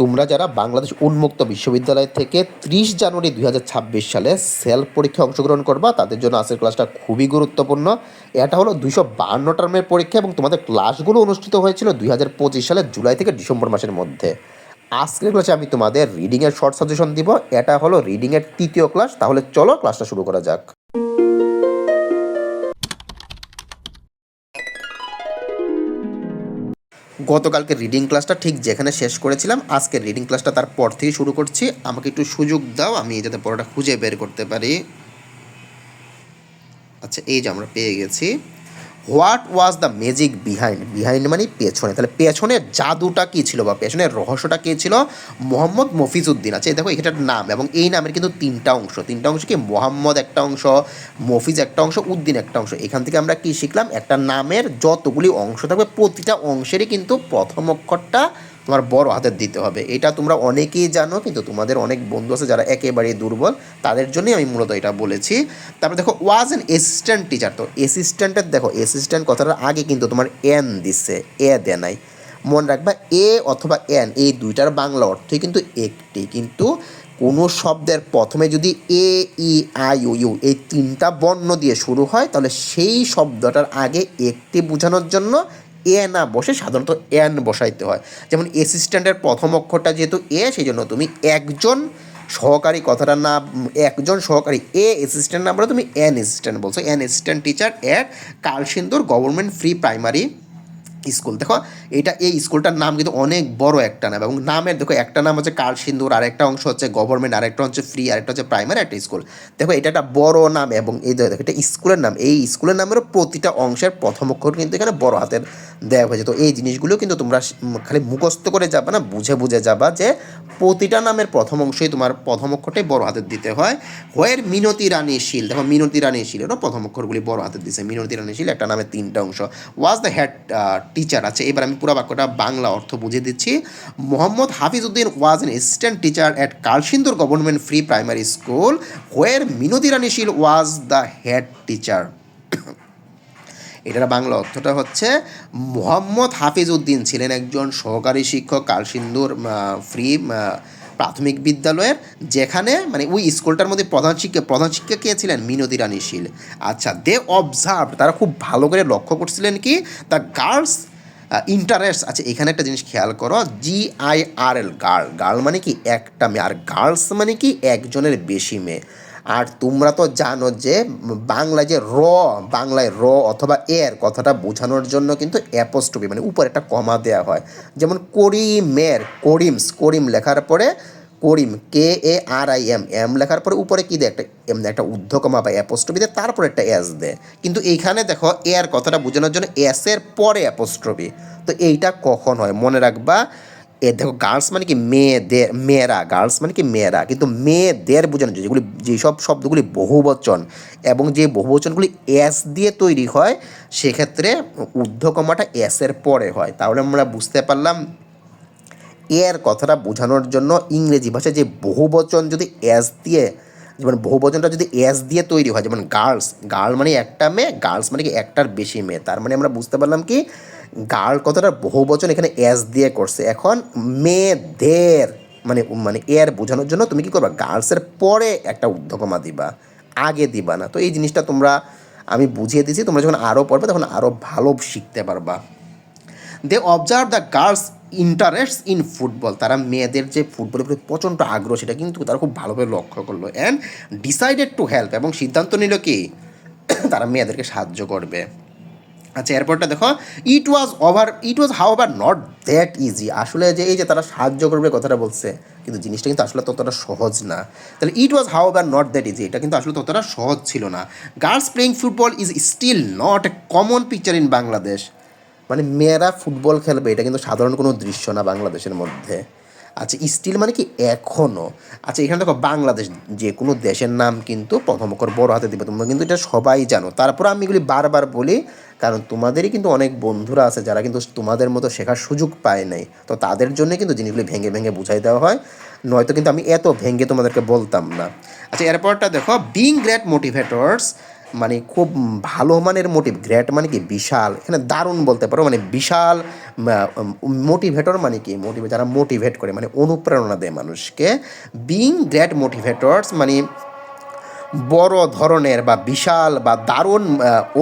তোমরা যারা বাংলাদেশ উন্মুক্ত বিশ্ববিদ্যালয় থেকে ত্রিশ জানুয়ারি দুই হাজার ছাব্বিশ সালে সেলফ পরীক্ষায় অংশগ্রহণ করবা, তাদের জন্য আজকের ক্লাসটা খুবই গুরুত্বপূর্ণ। এটা হলো দুইশো বাহান্ন টার্মের পরীক্ষা এবং তোমাদের ক্লাসগুলো অনুষ্ঠিত হয়েছিল দুই সালের জুলাই থেকে ডিসেম্বর মাসের মধ্যে। আজকের ক্লাসে আমি তোমাদের রিডিংয়ের শর্ট সাজেশন দিব। এটা হলো রিডিংয়ের তৃতীয় ক্লাস তাহলে চলো ক্লাসটা শুরু করা যাক। গতকালকে রিডিং ক্লাসটা ঠিক যেখানে শেষ করেছিলাম আজকে রিডিং ক্লাসটা তারপর থেকে শুরু করছি। আমাকে একটু সুযোগ দাও, আমি যাতে পড়াটা খুঁজে বের করতে পারি। আচ্ছা এই যে আমরা পেয়ে গেছি। What was the magic behind behind মানে পেছনে। তাহলে পেছনের জাদুটা কী ছিল বা পেছনের রহস্যটা কী ছিল? মোহাম্মদ মফিজউদ্দিন আছে। দেখো, এখানটার নাম এবং এই নামের কিন্তু তিনটা অংশ। তিনটা অংশ কি? মোহাম্মদ একটা অংশ, মফিজ একটা অংশ, উদ্দিন একটা অংশ। এখান থেকে আমরা কি শিখলাম? একটা নামের যতগুলি অংশ থাকবে, প্রতিটা অংশেরই কিন্তু প্রথম অক্ষরটা তোমার বড় হাতের দিতে হবে। এটা তোমরা অনেকেই জানো, কিন্তু তোমাদের অনেক বন্ধু আছে যারা একেবারেই দুর্বল, তাদের জন্যই আমি মূলত এটা বলেছি। তারপরে দেখো ওয়াজ অ্যান অ্যাসিস্ট্যান্ট টিচার তো অ্যাসিস্ট্যান্টের দেখো অ্যাসিস্ট্যান্ট কথাটার আগে কিন্তু তোমার এন দিচ্ছে এ দেয় নাই। মনে রাখবা এ অথবা এন এই দুইটার বাংলা অর্থই কিন্তু একটি। কিন্তু কোনো শব্দের প্রথমে যদি এ ই আই ইউ এই তিনটা বর্ণ দিয়ে শুরু হয়, তাহলে সেই শব্দটার আগে একটি বোঝানোর জন্য এ না বসে সাধারণত এন বসাইতে হয়। যেমন অ্যাসিস্ট্যান্টের প্রথম অক্ষরটা যেহেতু এ সেই জন্য তুমি একজন সহকারী কথাটা না একজন সহকারী এ অ্যাসিস্ট্যান্ট না বলে তুমি এন অ্যাসিস্ট্যান্ট বলছো। An assistant teacher at Kalsindur government free primary school. দেখো, এটা এই স্কুলটার নাম কিন্তু অনেক বড় একটা নাম এবং নামের দেখো, একটা নাম হচ্ছে কাল সিন্দুর, আরেকটা অংশ হচ্ছে গভর্নমেন্ট, আরেকটা হচ্ছে ফ্রি আরেকটা হচ্ছে প্রাইমারি একটা স্কুল। দেখো, এটা একটা বড় নাম এবং এই দেখো, এটা স্কুলের নাম। এই স্কুলের নামেরও প্রতিটা অংশের প্রথম অক্ষর কিন্তু এখানে বড় হাতের দেওয়া হয়েছে। তো এই জিনিসগুলো কিন্তু তোমরা খালি মুখস্থ করে যাবে না, বুঝে বুঝে যাবা যে প্রতিটা নামের প্রথম অংশই তোমার প্রথম অক্ষরটাই বড় হাতের দিতে হয়। হোয়ের মিনতি রানী শীল। দেখো, মিনতি রানী শীলেরও প্রথম অক্ষরগুলি বড় হাতের দিছে। মিনতি রানী শীল একটা নামের তিনটা অংশ। ওয়াজ দ্য হেড টিচার আছে। এবার আমি পুরো বাক্যটা বাংলা অর্থ বুঝে দিচ্ছি। Mohammad Hafizuddin was an assistant teacher at Kalsindur government free primary school where Minati Ranishil was the head teacher এটার বাংলা অর্থটা হচ্ছে, মোহাম্মদ হাফিজ উদ্দিন ছিলেন একজন সহকারী শিক্ষক কালসিন্দুর ফ্রি প্রাথমিক বিদ্যালয়ের, যেখানে মানে ওই স্কুলটার মধ্যে প্রধান শিক্ষক প্রধান শিক্ষক কে ছিলেন? মিনতি রানী শীল। আচ্ছা দে অবজার্ভ তারা খুব ভালো করে লক্ষ্য করছিলেন কি? দ্য গার্লস ইন্টারেস্ট আচ্ছা এখানে একটা জিনিস খেয়াল করো G I R L girl girl মানে কি? একটা মেয়ে। আর গার্লস মানে কি? একজনের বেশি মেয়ে। আর তোমরা তো জানো যে বাংলায় যে র, বাংলায় র অথবা এর কথাটা বোঝানোর জন্য কিন্তু অ্যাপোস্টপি মানে উপরে একটা কমা দেওয়া হয়। যেমন করিমের করিমস, করিম লেখার পরে Karim, K A R I M M লেখার পরে উপরে কী দেয়? একটা এমনি একটা ঊর্ধ্বকমা বা অ্যাপোস্ট্রফি দেয়, তারপরে একটা এস দেয়। কিন্তু এইখানে দেখো এর কথাটা বোঝানোর জন্য এস এর পরে অ্যাপোস্ট্রফি তো এইটা কখন হয়? মনে রাখবা এ দেখো গার্লস মানে কি মেয়েদের, মেয়েরা গার্লস মানে কি মেয়েরা। কিন্তু মেয়েদের বোঝানো যায়, যেগুলি, যেসব শব্দগুলি বহুবচন এবং যে বহুবচনগুলি এস দিয়ে তৈরি হয়, সেক্ষেত্রে ঊর্ধ্বকমাটা এসের পরে হয়। তাহলে আমরা বুঝতে পারলাম এর কথাটা বোঝানোর জন্য ইংরেজি ভাষায় যে বহুবচন যদি এস দিয়ে, যেমন বহুবচনটা যদি এস দিয়ে তৈরি হয়, যেমন গার্লস গার্ল মানে একটা মেয়ে গার্লস মানে কি একটার বেশি মেয়ে। তার মানে আমরা বুঝতে পারলাম কি গার্ল কথাটা বহু বচন এখানে এস দিয়ে করছে। এখন মেয়েদের মানে মানে এর বোঝানোর জন্য তুমি কি করবা? গার্লসের পরে একটা উদ্ধকমা দিবা, আগে দিবা না। তো এই জিনিসটা তোমরা, আমি বুঝিয়ে দিয়েছি, তোমরা যখন আরও পড়বে তখন আরও ভালো শিখতে পারবা। They observe the girls interest in football তারা মেয়েদের যে ফুটবলের প্রতি প্রচণ্ড আগ্রহ, সেটা কিন্তু তারা খুব ভালোভাবে লক্ষ্য করল অ্যান্ড ডিসাইডেড টু হেল্প এবং সিদ্ধান্ত নিল কি? তারা মেয়েদেরকে সাহায্য করবে। আচ্ছা এরপরটা দেখো it was over it was however not that easy আসলে যে এই যে তারা সাহায্য করবে কথাটা বলছে, কিন্তু জিনিসটা কিন্তু আসলে ততটা সহজ না। তাহলে it was however not that easy এটা কিন্তু আসলে ততটা সহজ ছিল না। Girls playing football is still not a common picture in Bangladesh মানে মেয়েরা ফুটবল খেলবে এটা কিন্তু সাধারণ কোনো দৃশ্য না বাংলাদেশের মধ্যে। আচ্ছা স্টিল মানে কি এখনও আচ্ছা এখানে দেখো বাংলাদেশ যে কোনো দেশের নাম কিন্তু প্রথম অক্ষর বড় হাতে দিবে, তোমরা কিন্তু এটা সবাই জানো। তারপর আমি এগুলি বারবার বলি, কারণ তোমাদেরই কিন্তু অনেক বন্ধুরা আছে যারা কিন্তু তোমাদের মতো শেখার সুযোগ পায় নাই। তো তাদের জন্য কিন্তু জিনিসগুলি ভেঙে ভেঙে বুঝাই দেওয়া হয়, নয়তো কিন্তু আমি এত ভেঙে তোমাদেরকে বলতাম না। আচ্ছা এরপরটা দেখো বিং গ্রেট মোটিভেটর্স মানে খুব ভালো মানের মোটিভ গ্রেট মানে কি বিশাল, এখানে দারুণ বলতে পারো মানে বিশাল মোটিভেটর মানে কি মোটিভেট যারা মোটিভেট করে মানে অনুপ্রেরণা দেয় মানুষকে। বিং গ্রেট মোটিভেটরস মানে বড় ধরনের বা বিশাল বা দারুণ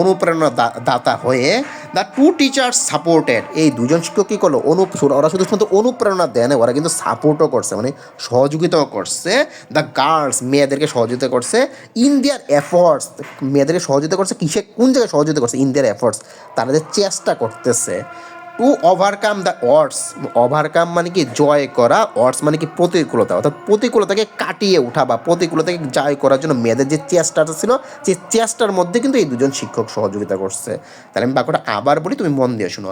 অনুপ্রেরণা দাতা হয়ে দ্য টু টিচার সাপোর্টেড এই দুজন শিক্ষক কী করল? অনু ওরা শুধু শুধু অনুপ্রেরণা দেয় না, ওরা কিন্তু সাপোর্টও করছে মানে সহযোগিতাও করছে। দ্য গার্লস মেয়েদেরকে সহযোগিতা করছে। ইন্ডিয়ার এফোর্টস মেয়েদেরকে সহযোগিতা করছে, কিসে, কোন জায়গায় সহযোগিতা করছে? ইন্ডিয়ার এফোর্টস তারা যে চেষ্টা করতেছে to overcome the odds overcome মানে কি জয় করা অর্ডস মানে কি প্রতিকূলতা। অর্থাৎ প্রতিকূলতাকে কাটিয়ে ওঠা বা প্রতিকূলতাকে জয় করার জন্য মেয়েদের যে চেষ্টাটা ছিল সেই চেষ্টার মধ্যে কিন্তু এই দুজন শিক্ষক সহযোগিতা করছে। তাহলে আমি বাক্যটা আবার বলি, তুমি মন দিয়ে শোনো।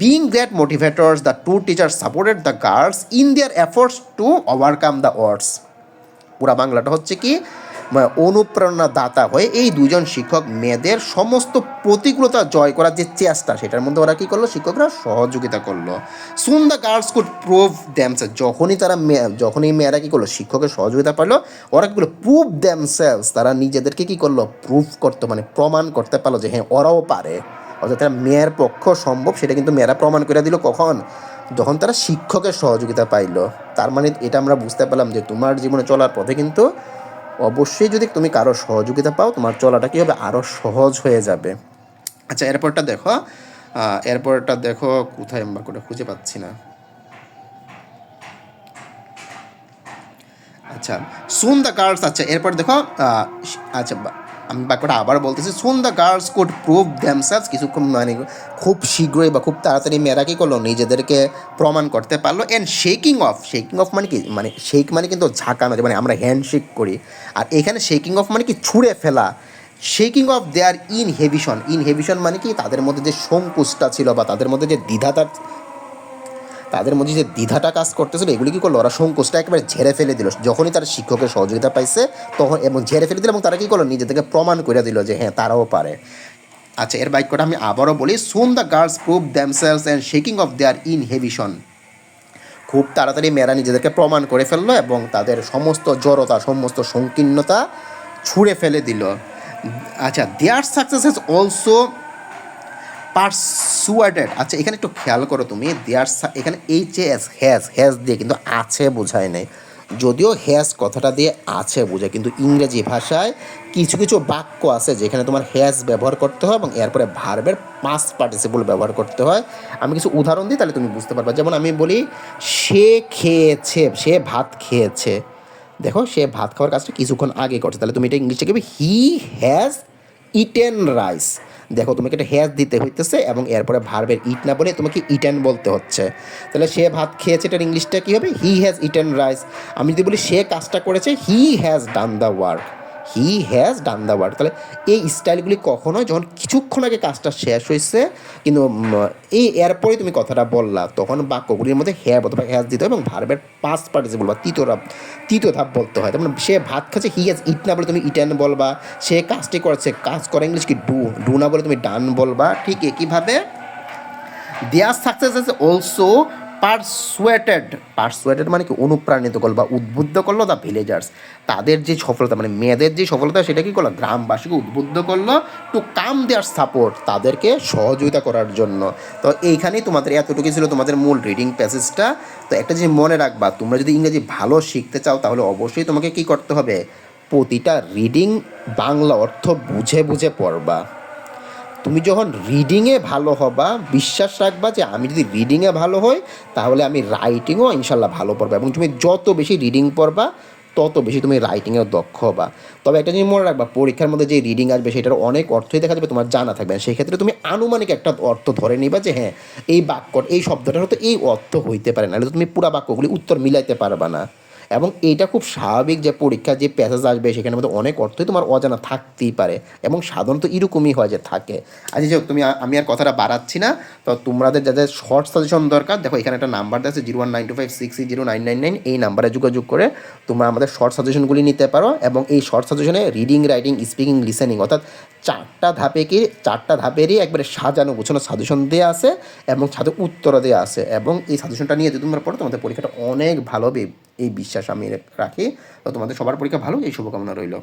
Being great motivators the two teachers supported the girls in their efforts to overcome the odds পুরা বাংলাটা হচ্ছে কি অনুপ্রেরণা দাতা হয়ে এই দুজন শিক্ষক মেয়েদের সমস্ত প্রতিকূলতা জয় করার যে চেষ্টা, সেটার মধ্যে ওরা কী করল? শিক্ষকরা সহযোগিতা করল। Soon the girls could prove themselves যখনই তারা যখনই মেয়েরা কী করল? শিক্ষকের সহযোগিতা পারল ওরা কী করল? প্রুভ দ্যামসেলস তারা নিজেদেরকে কী করল? প্রুভ করতো মানে প্রমাণ করতে পারল যে হ্যাঁ ওরাও পারে। অর্থাৎ তারা মেয়ের পক্ষ সম্ভব, সেটা কিন্তু মেয়েরা প্রমাণ করে দিল কখন? যখন তারা শিক্ষকের সহযোগিতা পাইলো। তার মানে এটা আমরা বুঝতে পারলাম যে তোমার জীবনে চলার পথে কিন্তু অবশ্যই যদি তুমি কারও সহযোগিতা পাও, তোমার চলাটা কী হবে? আরও সহজ হয়ে যাবে। আচ্ছা এরপরটা দেখো। এরপরটা দেখো, কোথায় আমরা কোটা খুঁজে পাচ্ছি না। আচ্ছা সুন দ্য কার্ডস আচ্ছা এরপর দেখো আচ্ছা আমি বাক্যটা আবার বলতেছি soon the girls could prove themselves কিছুক্ষণ মানে খুব শীঘ্রই বা খুব তাড়াতাড়ি মেয়েরা কী করল, নিজেদেরকে প্রমাণ করতে পারল। And shaking off shaking off মানে কি? মানে শেক মানে কিন্তু ঝাঁকানো মানে আমরা হ্যান্ড শেক করি। আর এখানে শেকিং অফ মানে কি? ছুঁড়ে ফেলা। শেকিং অফ দেয়ার ইনহেভিশন ইনহেভিশন মানে কি? তাদের মধ্যে যে সংকুচটা ছিল বা তাদের মধ্যে যে দ্বিধাটা তাদের মধ্যে যে দ্বিধাটা কাজ করতেছিল, এগুলি কি করল? ওরা সংকোচটা একেবারে ঝেড়ে ফেলে দিল। যখনই তারা শিক্ষকের সহযোগিতা পাইছে, তখন এবং ঝেড়ে ফেলে দিল এবং তারা কি করল? নিজেদেরকে প্রমাণ করে দিল যে হ্যাঁ তারাও পারে। আচ্ছা এর বাক্যটা আমি আবারও বলি। Soon the girls prove themselves and shaking off their inhibition খুব তাড়াতাড়ি মেয়েরা নিজেদেরকে প্রমাণ করে ফেলল এবং তাদের সমস্ত জড়তা, সমস্ত সংকীর্ণতা ছুঁড়ে ফেলে দিল। আচ্ছা their success has also persuaded. আচ্ছা এখানে একটু খেয়াল করো তুমি দেয়ার এখানে এইচ এস হ্যাজ হ্যাজ দিয়ে কিন্তু আছে বোঝায় নেই। যদিও হ্যাজ কথাটা দিয়ে আছে বোঝায়, কিন্তু ইংরেজি ভাষায় কিছু কিছু বাক্য আছে যেখানে তোমার হ্যাজ ব্যবহার করতে হয় এবং এরপরে ভার্বের পাঁচ পার্টিসিপল ব্যবহার করতে হয়। আমি কিছু উদাহরণ দিই, তাহলে তুমি বুঝতে পারবে। যেমন আমি বলি, সে খেয়েছে, সে ভাত খেয়েছে। দেখো, সে ভাত খাওয়ার কাজটা কিছুক্ষণ আগে করছে। তাহলে তুমি এটা ইংলিশে কেবে হি হ্যাজ ইটেন রাইস দেখো, তোমাকে একটা হ্যাজ দিতে হইতেছে এবং এরপরে ভার্বের ইট না বলে তোমাকে ইটেন বলতে হচ্ছে। তাহলে সে ভাত খেয়েছে, এটার ইংলিশটা কী হবে? হি হ্যাজ ইটেন রাইস আমি যদি বলি সে কাজটা করেছে he has done the work he has done the work তাহলে এই স্টাইলগুলি কখনো যখন কিছুক্ষণ আগে কাজটা শেষ হয়েছে, কিন্তু এই এরপরে তুমি কথাটা বললা, তখন বাক্যগুলির মধ্যে হ্যাভ অথবা হ্যাজ দিতে হয় এবং ভার্বের পাঁচ পার্টিসিপল বা তৃতীয় তৃতীয় ধাপ বলতে হয়। তেমন সে ভাত খাচ্ছে হি হ্যাজ ইট না বলে তুমি ইটেন বলবা, সে কাজটি করেছে, কাজ করে ইংলিশ কি ডু ডু না বলে তুমি ডান বলবা, ঠিক একইভাবে দেয়ার সাকসেস অলসো পারসুয়েটেড। পারসুয়েটেড মানে কি? অনুপ্রাণিত করল বা উদ্বুদ্ধ করল দ্য ভিলেজার্স তাদের যে সফলতা মানে মেয়েদের যে সফলতা সেটা কি করল? গ্রামবাসীকে উদ্বুদ্ধ করল টু কাম দেয়ার সাপোর্ট তাদেরকে সহযোগিতা করার জন্য। তো এইখানেই তোমাদের এতটুকু ছিল তোমাদের মূল রিডিং প্যাসেজটা তো একটা জিনিস মনে রাখবা, তোমরা যদি ইংরেজি ভালো শিখতে চাও, তাহলে অবশ্যই তোমাকে কি করতে হবে? প্রতিটা রিডিং বাংলা অর্থ বুঝে বুঝে পড়বা। তুমি যখন রিডিংয়ে ভালো হবা, বিশ্বাস রাখবা যে আমি যদি রিডিংয়ে ভালো হই, তাহলে আমি রাইটিংও ইনশাল্লাহ ভালো পড়ব এবং তুমি যত বেশি রিডিং পড়বা, তত বেশি তুমি রাইটিংয়েও দক্ষ হবা। তবে একটা জিনিস মনে রাখবা, পরীক্ষার মধ্যে যে রিডিং আসবে সেটার অনেক অর্থই দেখা যাবে, তোমার জানা থাকবে সেই ক্ষেত্রে তুমি আনুমানিক একটা অর্থ ধরে নিবা যে হ্যাঁ এই বাক্য, এই শব্দটার হয়তো এই অর্থ হইতে পারে না তুমি পুরা বাক্যগুলি উত্তর মিলাইতে পারবা না। এবং এইটা খুব স্বাভাবিক যে পরীক্ষা যে প্যাসেজ আসবে, সেখানের মধ্যে অনেক অর্থই তোমার অজানা থাকতেই পারে এবং সাধারণত এরকমই হয় যে থাকে। আচ্ছা যাই তুমি আমি আর কথাটা বাড়াচ্ছি না। তো তোমাদের যাদের শর্ট সাজেশন দরকার, দেখো, এখানে একটা নাম্বার দেওয়া আছে zero one nine two five six zero nine nine nine. এই নাম্বারে যোগাযোগ করে তোমরা আমাদের শর্ট সাজেশনগুলি নিতে পারো এবং এই শর্ট সাজেশনে রিডিং রাইটিং স্পিকিং লিসেনিং অর্থাৎ চারটা ধাপে কি চারটা ধাপেরই একবারে সাজানো, গোছানো সাজেশন দেওয়া আছে এবং সাথে উত্তর দেওয়া আছে। এবং এই সাজেশনটা নিয়ে যদি তোমরা পড়ো, তোমাদের পরীক্ষাটা অনেক ভালো এই বিশ্বাস আমি রাখি। তো তোমাদের সবার পরীক্ষা ভালো এই শুভকামনা রইল।